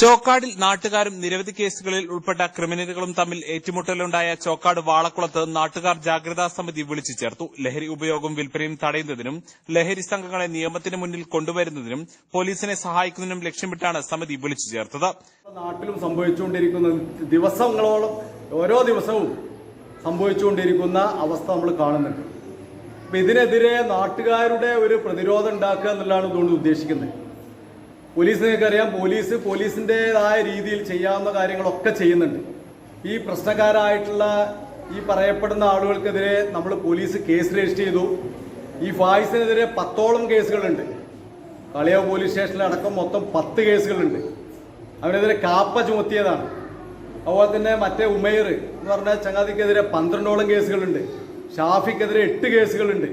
ചോക്കാടിൽ നാട്ടുകാരും നിരവധി കേസുകളിൽ ഉൾപ്പെട്ട ക്രിമിനലുകളും തമ്മിൽ ഏറ്റുമുട്ടലുണ്ടായ ചോക്കാട് വാളക്കുളത്ത് നാട്ടുകാർ ജാഗ്രതാ സമിതി വിളിച്ചു ചേർത്തു. ലഹരി ഉപയോഗം വിൽപ്പനയും തടയുന്നതിനും ലഹരി സംഘങ്ങളെ നിയമത്തിന് മുന്നിൽ കൊണ്ടുവരുന്നതിനും പോലീസിനെ സഹായിക്കുന്നതിനും ലക്ഷ്യമിട്ടാണ് സമിതി വിളിച്ചു ചേർത്തത്. നാട്ടിലും സംഭവിച്ചുകൊണ്ടിരിക്കുന്ന ദിവസങ്ങളോളം ഓരോ ദിവസവും സംഭവിച്ചുകൊണ്ടിരിക്കുന്ന അവസ്ഥ നമ്മൾ കാണുന്നുണ്ട്. ഇതിനെതിരെ നാട്ടുകാരുടെ ഒരു പ്രതിരോധം ഉണ്ടാക്കുക എന്നുള്ളതാണ് ഇതുകൊണ്ട് ഉദ്ദേശിക്കുന്നത്. പോലീസ് നിങ്ങൾക്കറിയാം പോലീസ് പോലീസിന്റെതായ രീതിയിൽ ചെയ്യാവുന്ന കാര്യങ്ങളൊക്കെ ചെയ്യുന്നുണ്ട്. ഈ പ്രശ്നക്കാരായിട്ടുള്ള ഈ പറയപ്പെടുന്ന ആളുകൾക്കെതിരെ നമ്മൾ പോലീസ് കേസ് രജിസ്റ്റർ ചെയ്തു. ഈ ഫായ്സിനെതിരെ പത്തോളം കേസുകളുണ്ട്. കളിയോ പോലീസ് സ്റ്റേഷനിലടക്കം മൊത്തം പത്ത് കേസുകളുണ്ട്. അവനെതിരെ കാപ്പ ചുമത്തിയതാണ്. അതുപോലെ തന്നെ മറ്റേ ഉമേർ എന്ന് പറഞ്ഞ ചങ്ങാതിക്കെതിരെ പന്ത്രണ്ടോളം കേസുകളുണ്ട്. ഷാഫിക്കെതിരെ എട്ട് കേസുകളുണ്ട്.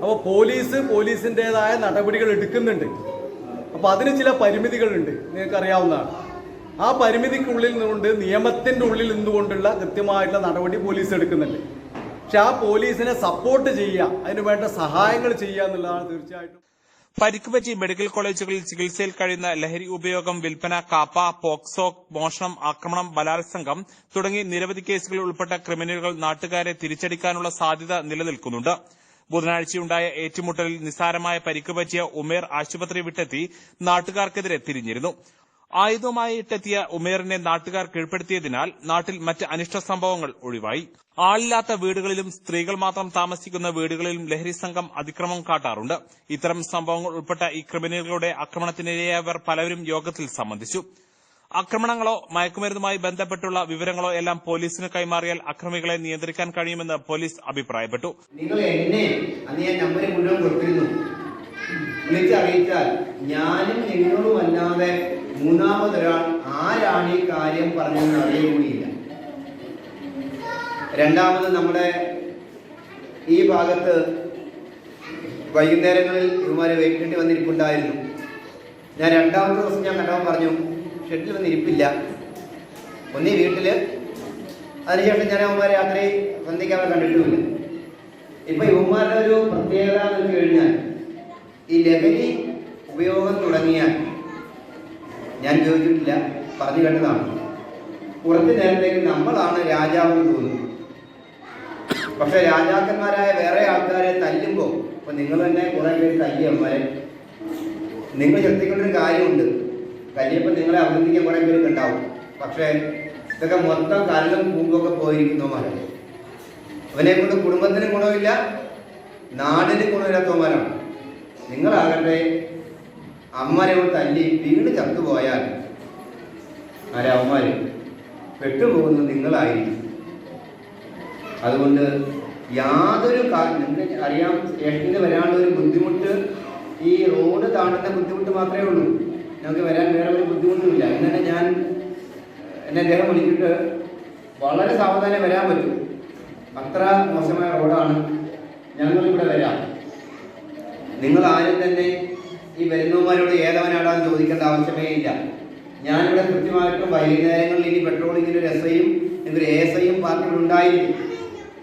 അപ്പോൾ പോലീസ് പോലീസിന്റെതായ നടപടികൾ എടുക്കുന്നുണ്ട്. അപ്പോൾ അതിന് ചില പരിമിതികളുണ്ട്. നിങ്ങൾക്കറിയാവുന്നതാണ്. ആ പരിമിതിക്കുള്ളിൽ നിന്നുകൊണ്ട് നിയമത്തിന്റെ ഉള്ളിൽ നിന്നുകൊണ്ടുള്ള കൃത്യമായിട്ടുള്ള നടപടി പോലീസ് എടുക്കുന്നുണ്ട്. പക്ഷെ ആ പോലീസിനെ സപ്പോർട്ട് ചെയ്യുക അതിന് വേണ്ട സഹായങ്ങൾ ചെയ്യുക എന്നുള്ളതാണ് തീർച്ചയായിട്ടും. പരിക്കുപറ്റി മെഡിക്കൽ കോളേജുകളിൽ ചികിത്സയിൽ കഴിയുന്ന ലഹരി ഉപയോഗം വിൽപ്പന കാപ്പ പോക്സോ മോഷണം ആക്രമണം ബലാത്സംഗം തുടങ്ങി നിരവധി കേസുകളിൽ ഉൾപ്പെട്ട ക്രിമിനലുകൾ നാട്ടുകാരെ തിരിച്ചടിക്കാനുള്ള സാധ്യത നിലനിൽക്കുന്നുണ്ട്. ബുധനാഴ്ചയുണ്ടായ ഏറ്റുമുട്ടലിൽ നിസ്സാരമായ പരിക്ക് പറ്റിയ ഉമേർ ആശുപത്രി വിട്ടെത്തി നാട്ടുകാർക്കെതിരെ തിരിഞ്ഞിരുന്നു. ആയുധമായി ഇട്ടെത്തിയ ഉമേറിനെ നാട്ടുകാർ കീഴ്പ്പെടുത്തിയതിനാൽ നാട്ടിൽ മറ്റ് അനിഷ്ട സംഭവങ്ങൾ ഒഴിവായി. ആളില്ലാത്ത വീടുകളിലും സ്ത്രീകൾ മാത്രം താമസിക്കുന്ന വീടുകളിലും ലഹരി സംഘം അതിക്രമം കാട്ടാറുണ്ട്. ഇത്തരം സംഭവങ്ങൾ ഉൾപ്പെട്ട ഈ ക്രിമിനലുകളുടെ ആക്രമണത്തിനിരയായവർ പലരും യോഗത്തിൽ സംബന്ധിച്ചു. ആക്രമണങ്ങളോ മയക്കുമരുന്നുമായി ബന്ധപ്പെട്ടുള്ള വിവരങ്ങളോ എല്ലാം പോലീസിന് കൈമാറിയാൽ അക്രമികളെ നിയന്ത്രിക്കാൻ കഴിയുമെന്ന് പോലീസ് അഭിപ്രായപ്പെട്ടു. നിങ്ങൾ എന്നെ അന്ന് നമ്പർ മുഴുവൻ കൊടുത്തിരുന്നു. വിളിച്ചറിയിച്ചാൽ ഞാനും നിങ്ങളും അല്ലാതെ മൂന്നാമതൊരാൾ ആരാണ് ഈ കാര്യം പറഞ്ഞതെന്ന് അറിയുകയില്ല രണ്ടാമത് നമ്മുടെ ഈ ഭാഗത്ത് വൈകുന്നേരങ്ങളിൽ ഇവന്മാരെ വെയിക്കേണ്ടി വന്നിരിപ്പുണ്ടായിരുന്നു. ഞാൻ രണ്ടാമത്തെ ദിവസം ഞാൻ കണ്ടവൻ പറഞ്ഞു ഷെഡിൽ വന്ന് ഇരിപ്പില്ല. ഒന്നീ വീട്ടിൽ. അതിനുശേഷം ഞാൻ അവന്മാരെ രാത്രി സന്ധ്യയ്ക്ക് അവരെ കണ്ടിട്ടുമില്ല. ഇപ്പൊ ഇവന്മാരുടെ ഒരു പ്രത്യേകത എന്ന് കഴിഞ്ഞാൽ ഈ ലഹരി ഉപയോഗം തുടങ്ങിയാൽ ഞാൻ ചോദിച്ചിട്ടില്ല പറഞ്ഞു കേട്ടതാണ്. കുറച്ച് നേരത്തേക്ക് നമ്മളാണ് രാജാവെന്ന് തോന്നുന്നു. പക്ഷെ രാജാക്കന്മാരായ വേറെ ആൾക്കാരെ തല്ലുമ്പോൾ ഇപ്പൊ നിങ്ങൾ തന്നെ കുറെ പേര് തല്ലി നിങ്ങൾ ശ്രദ്ധിക്കേണ്ട ഒരു കാര്യമുണ്ട്. തല്ലിയപ്പോൾ നിങ്ങളെ അഭിനന്ദിക്കാൻ കുറെ പേരൊക്കെ ഉണ്ടാവും. പക്ഷേ ഇതൊക്കെ മൊത്തം കല്ലും പൂമ്പൊക്കെ പോയിരിക്കുന്നവന്മാരല്ലേ അവനെ കൊണ്ട് കുടുംബത്തിന് ഗുണമില്ല നാടിന് ഗുണമില്ലാത്തവന്മാരാണ് നിങ്ങളാകട്ടെ അമ്മരെ കൊണ്ട് തല്ലി വീട് ചത്തുപോയാൽ ആരെ അമ്മമാര് പെട്ടുപോകുന്നത് നിങ്ങളായിരിക്കും. അതുകൊണ്ട് യാതൊരു കാര്യം നിങ്ങൾക്ക് അറിയാം സ്റ്റേഷനിൽ വരാനുള്ള ഒരു ബുദ്ധിമുട്ട് ഈ റോഡ് താണ്ടുന്ന ബുദ്ധിമുട്ട് മാത്രമേ ഉള്ളൂ. ഞങ്ങൾക്ക് വരാൻ വേറെ ഒരു ബുദ്ധിമുട്ടുമില്ല. ഇന്നലെ ഞാൻ എന്നെ അദ്ദേഹം വിളിച്ചിട്ട് വളരെ സാവധാനം വരാൻ പറ്റും. അത്ര മോശമായ റോഡാണ്. ഞങ്ങളിവിടെ വരാം. നിങ്ങൾ ആരും തന്നെ ഈ വരുന്നവന്മാരോട് ഏതവനാടാന്ന് ചോദിക്കേണ്ട ആവശ്യമേ ഇല്ല. ഞാനിവിടെ കൃത്യമായിട്ടും വൈകുന്നേരങ്ങളിൽ ഇനി പെട്രോളിങ്ങിന് ഒരു എസ് ഐയും ഒരു എ എസ് ഐയും പാർട്ടിയിൽ ഉണ്ടായിരിക്കും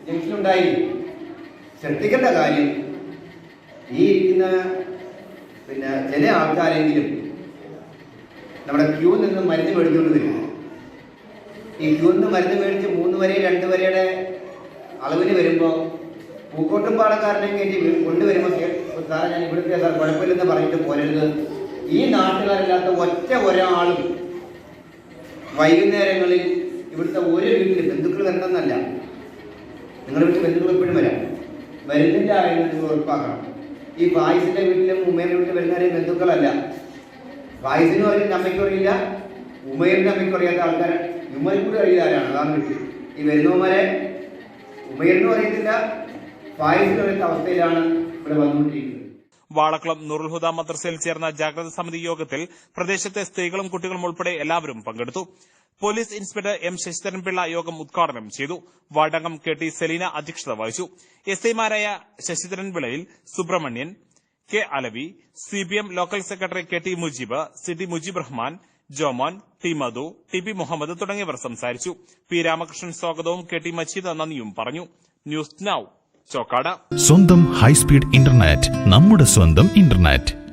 ജംഗ്ഷനുണ്ടായിരിക്കും ശ്രദ്ധിക്കേണ്ട കാര്യം ഈ ഇരിക്കുന്ന പിന്നെ ചില ആൾക്കാരെങ്കിലും നമ്മുടെ ക്യൂ നിന്ന് മരുന്ന് മേടിച്ചുകൊണ്ട് ഈ ക്യൂ നിന്ന് മരുന്ന് മേടിച്ച് മൂന്ന് വരെ രണ്ട് വരെയുടെ അളവിന് വരുമ്പോൾ പൂക്കോട്ടും പാടക്കാരനെ കയറ്റി കൊണ്ടുവരുമ്പോൾ സാറേ ഞാൻ ഇവിടുത്തെ സാർ കുഴപ്പമില്ലെന്ന് പറഞ്ഞിട്ട് പോരരുത്. ഈ നാട്ടുകാരില്ലാത്ത ഒറ്റ ഒരാളും വൈകുന്നേരങ്ങളിൽ ഇവിടുത്തെ ഒരു വീട്ടിൽ ബന്ധുക്കൾ വരണമെന്നല്ല. നിങ്ങളുടെ വീട്ടിൽ ബന്ധുക്കൾ എപ്പോഴും വരാം. വരുന്നില്ല എന്ന് നിങ്ങൾ ഉറപ്പാക്കണം. ഈ പായസിന്റെ വീട്ടിലും ഉമ്മേന്റെ വീട്ടിലും വരുന്നവരെ ബന്ധുക്കളല്ല. ഫായിസിനും അവരും അമ്മയ്ക്കും അറിയില്ല ഉമയറിന്റെ അമ്മയ്ക്കും അറിയാത്ത ആൾക്കാർ ഉമ്മയ്ക്ക് കൂടി അറിയില്ല ആരാണ്? അതാണ് വീട്ടിൽ ഈ വരുന്നവന്മാരെ ഉമയറിനും അറിയത്തില്ല ഫായിസിനും അറിയാത്ത അവസ്ഥയിലാണ് ഇവിടെ വന്നുകൊണ്ടിരിക്കുന്നത്. വാളക്കുളം നൂറുൽഹുദ മദ്രസയിൽ ചേർന്ന ജാഗ്രത സമിതി യോഗത്തിൽ പ്രദേശത്തെ സ്ത്രീകളും കുട്ടികളും ഉൾപ്പെടെ എല്ലാവരും പങ്കെടുത്തു. പോലീസ് ഇൻസ്പെക്ടർ എം ശശിധരൻപിള്ള യോഗം ഉദ്ഘാടനം ചെയ്തു. വാർഡംഗം കെ ടി സെലീന അധ്യക്ഷത വഹിച്ചു. എസ് ഐമാരായ ശശിധരൻപിള്ളയിൽ Subramanian K Alavi C P M local secretary K T Mujeeb C T Mujeeb Rahman Jomon T Madhu T P Muhammad തുടങ്ങിയവർ സംസാരിച്ചു. പി രാമകൃഷ്ണൻ സ്വാഗതവും കെ ടി മജീദ് നന്ദിയും പറഞ്ഞു. News now Chokkad. സ്വന്തം ഹൈസ്പീഡ് ഇന്റർനെറ്റ് നമ്മുടെ സ്വന്തം ഇന്റർനെറ്റ്.